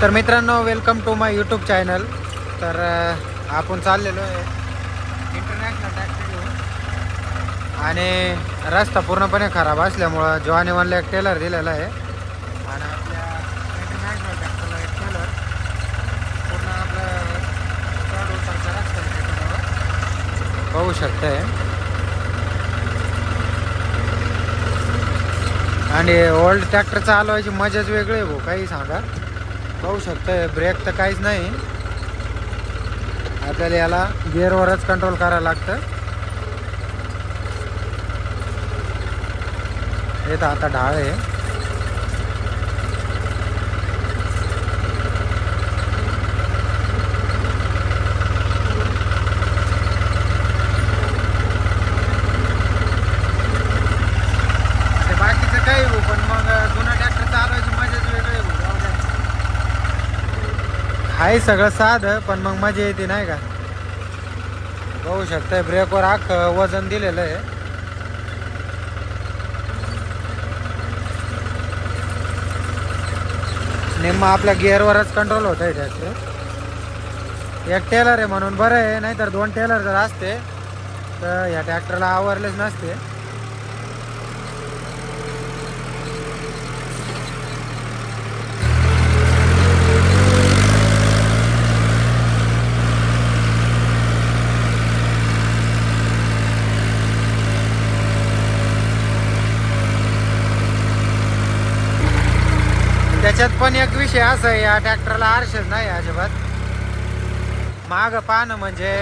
तर मित्रांनो welcome to my YouTube channel तर आपण चाललेलो आहे इंटरनॅशनल टॅक्सी घेऊन. आणि रस्ता पूर्णपणे खराब असल्यामुळं जॉनी वनला एक टेलर दिलेला आहे आणि आपल्या इंटरनॅशनल टॅक्सीला एक टेलर पूर्ण आपलं चढ उतरचा रस्ता आहे पाहू शकताय. आणि ओल्ड ट्रॅक्टर चालवायची मजाच वेगळी आहे भाऊ काही सांगा. पाहू शकताय ब्रेक तर काहीच नाही. आपल्याला याला गिअरवरच कंट्रोल करायला लागतं. हे तर आता ढाळ आहे ते बाकीचं काही भाऊ पण मग जुना ट्रॅक्टर चालवायची मजाच वेगळी आहे भाऊ जाऊ द्या. आहे सगळं साधं पण मग मजा येते नाही का? बघू शकताय ब्रेकवर आख वजन दिलेलं आहे. निम्मा आपल्या गिअरवरच कंट्रोल होत आहे ट्रॅक्टर एक टेलर आहे म्हणून बरं आहे नाहीतर दोन टेलर जर असते तर ह्या ट्रॅक्टरला आवरलेच नसते. त्याच्यात पण एक विषय असा आहे या ट्रॅक्टरला आरशेच नाही अजिबात. माग पाहणं म्हणजे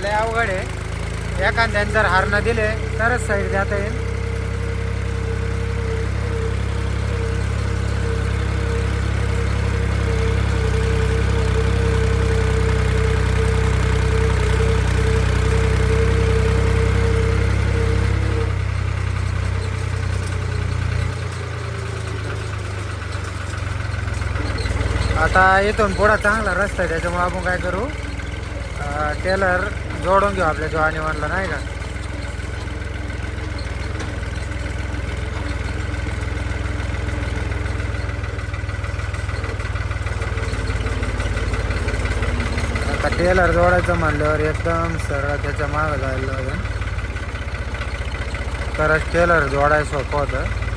लय अवघड आहे. एखाद्याने जर हारणं दिले तरच साईड जाता येईल. आता इथून पुढा चांगला रस्ता आहे त्याच्यामुळे आपण काय करू? टेलर जोडून घेऊ आपल्या जवानी म्हणला नाही का? आता टेलर जोडायचं म्हणल्यावर एकदम सरळ त्याच्या मागं जायला लागेल. तरच टेलर जोडायला सोपं होतं.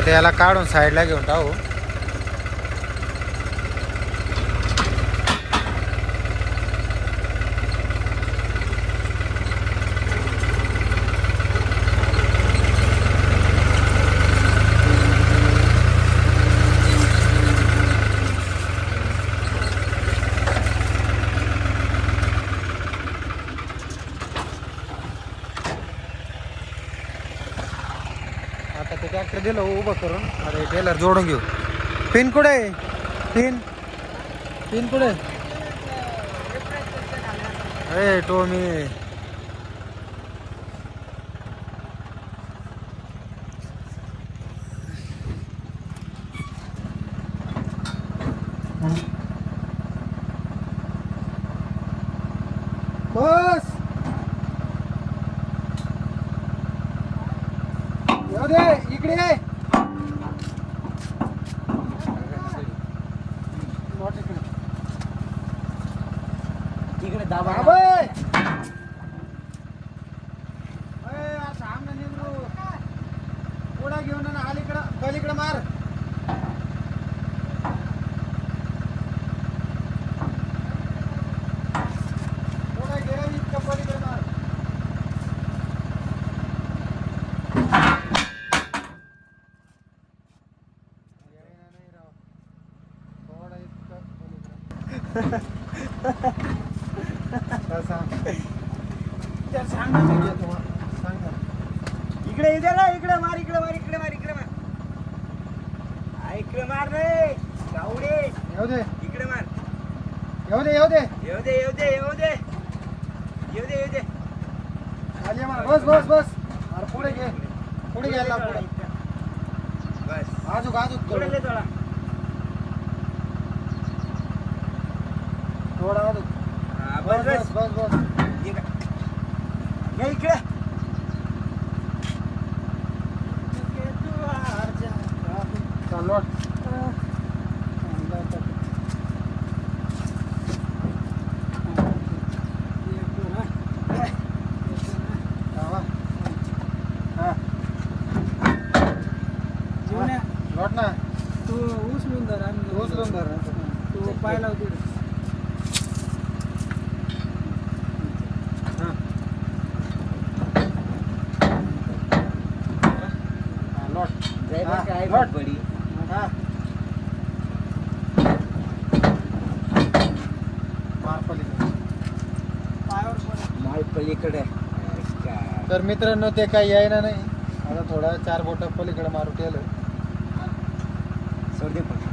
आता याला काढून साईडला घेऊन टाकू आता ते ट्रॅक्टर दिलं उभं करून अरे टेलर जोडून घेऊ. पिन कुठे आहे? पिन? पिन कुठे आहे? अरे टोमी. बस. दे. इकडे. तिकडे दाबा घेऊन इतकं पलीकडं मार तर सांग तर सांग ना मी घेतो मग. सांग ना इकडे इकडे ना इकडे मार इकडे मार इकडे मार इकडे मार. इकडे मार रे. गावडे येऊ दे. इकडे मार. येऊ दे येऊ दे. येऊ दे येऊ दे येऊ दे. येऊ दे येऊ दे. खाली मला बस बस बस. अरे पुढे घे. पुढे घ्यायला पुढे. बस आजूक आजूक पुढे थोडं. थोडा आजूक हा, बस बस बस बस ये का? ये इकडे चल लोट लोट ना तू उचलून धर आम्ही उचलून धर तू पाय लावते काय बडबडी हा. माल पलीकडे तर मित्रांनो ते काही यायला नाही. आता थोडा चार बोटा पलीकडे मारू केलं सर्दी पण.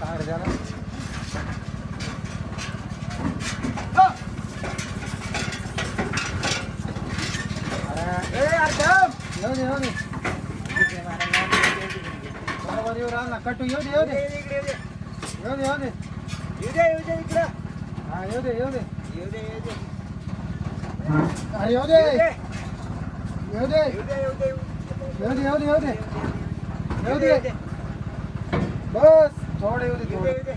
काय रे कटू यो दे यो दे यो दे यो दे यो दे यो दे इकडे हाँ यो दे यो दे यो दे यो दे हा दे यो दे यो दे यो दे यो दे यो दे येऊ दे बस थोडं यो दे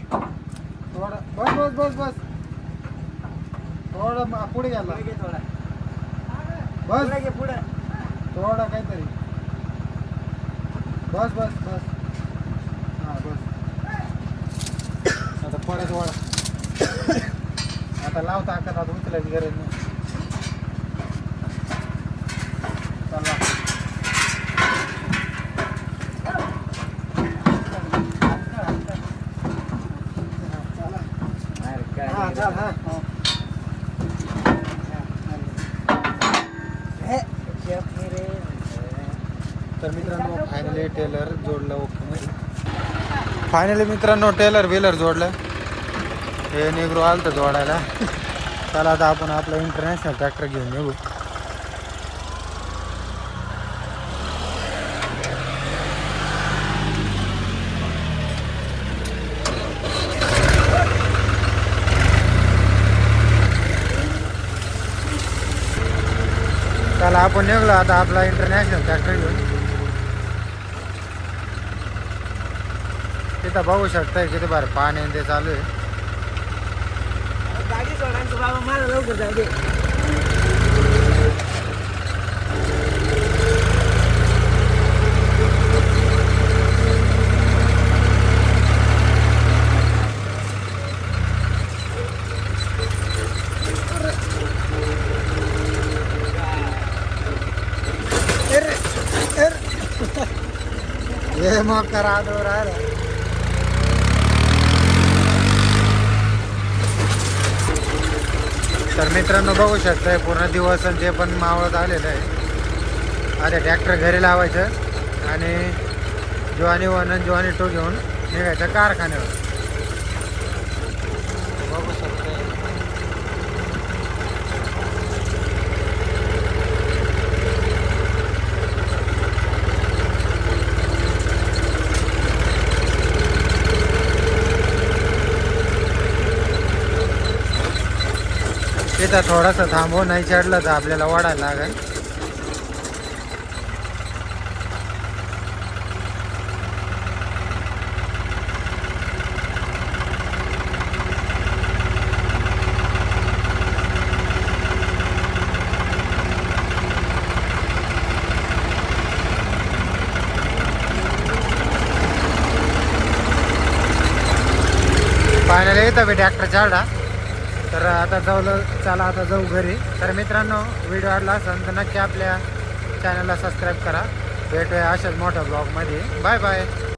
थोड़ा थोडं बस बस बस बस थोडं पुढे थोड़ा बस थोड़ा थोडं काहीतरी बस बस बस आता परत वाढ. आता लावता आकार आता उचलायची गरज नाही. तर मित्रांनो फायनली टेलर जोडलं. फायनली मित्रांनो टेलर बिलर जोडलं. हे निग्रो आलं तर जोडायला. चला आता आपण आपला इंटरनॅशनल ट्रॅक्टर घेऊन निघू. चला आपण निघलो आता आपला इंटरनॅशनल ट्रॅक्टर घेऊन. तिथं बघू शकताय किती बार पाणी आणि ते चालू आहे. गाडी सोडायचं बाबा मला लवकर जाऊ दे. हे मग करा दो तर मित्रांनो बघू शकताय पूर्ण दिवस आणि जे पण मावळत आलेलं आहे. आता ट्रॅक्टर घरी लावायचं आणि ज्वानी वनन ज्वानी टू घेऊन निघायचं कारखान्यावर बघू शकताय तिथं थोडंसं थांबव नाही चढलं तर आपल्याला वाढायला लागेल. फायनली येतं मी ट्रॅक्टर चढला. तर आता जाऊ चला आता जाऊ घरी. तर मित्रांनो व्हिडिओ आवडला असेल तर नक्की आपल्या चॅनलला सबस्क्राईब करा. भेटूया अशाच मोठ्या ब्लॉगमध्ये बाय बाय